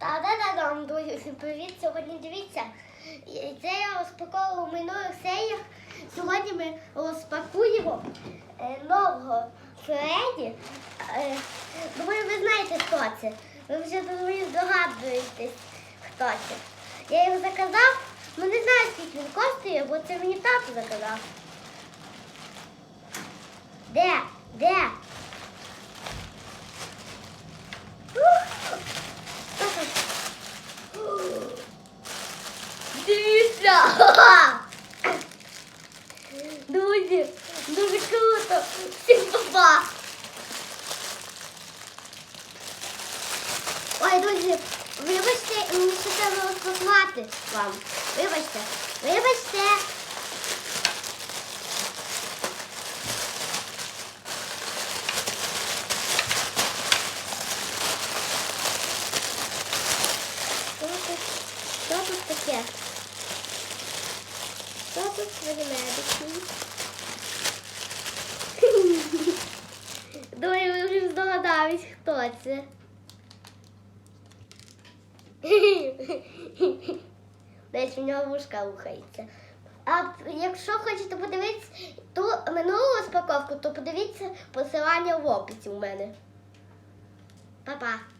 Та-да-да-дам, друзі, всім привіт. Сьогодні дивіться. Це я розпаковував в минулих серіях. Сьогодні ми розпакуємо е, нового Фредді. Е, Думаю, ви знаєте, хто це. Ви вже думаю, здогадуєтесь, хто це. Я його заказав, ну не знаю, скільки він коштує, бо це мені тато заказав. Де? Де? Дивіться! Друзі, дуже круто! Всім папа! Ой, друзі, вибачте, мені ще треба розпакувати вам. Вибачте, вибачте. Що тут таке? Що тут ведмедики? Думаю, ви вже здогадались, хто це. Десь в нього вушка рухається. А якщо хочете подивитися ту минулу розпаковку, то подивіться посилання в описі у мене. Па-па!